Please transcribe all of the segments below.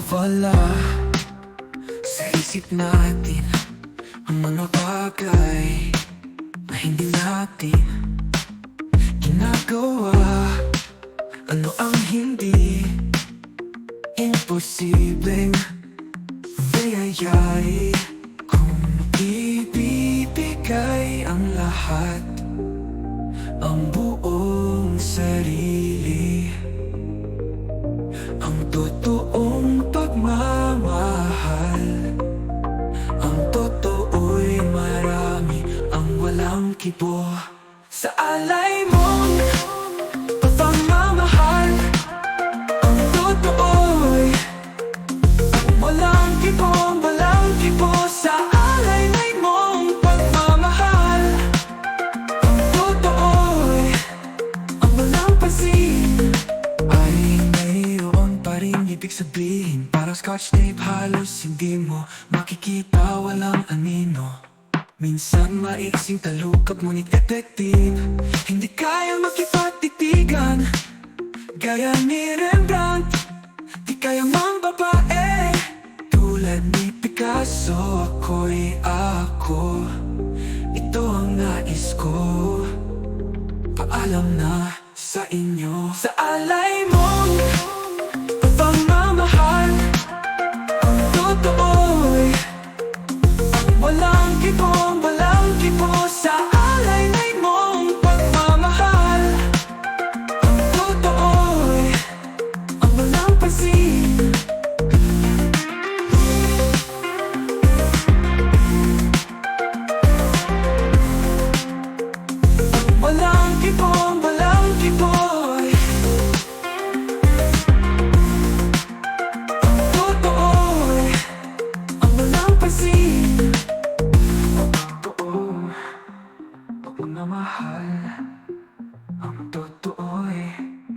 Nawawala Sa isip natin Ang mga bagay Na hindi natin Ginagawa. Ano ang hindi Imposibleng Mayayari Kung ibibigay ang lahat kibo Sa alay mong pagmamahal. Ang totoo'y Walang kibo, walang kibo Sa alay mong pagmamahal. Ang totoo'y Ang walang pansin. Ay mayroon pa rin ibig sabihin. Parang scotch tape halos hindi mo Makikita walang anino Minsan maiksing talukap ngunit effective. Hindi kayang makipagtitigan. Gaya ni Rembrandt Di kaya mang babae. Tulad ni Picasso Ako'y ako. Ito ang nais ko. Paalam na sa inyo. Sa alay mong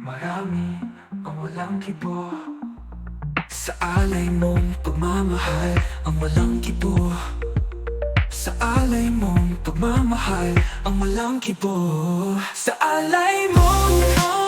Marami Ang walang kibo Sa alay mong pagmamahal Ang walang kibo sa alay mong pagmamahal Ang walang kibo Sa alay mong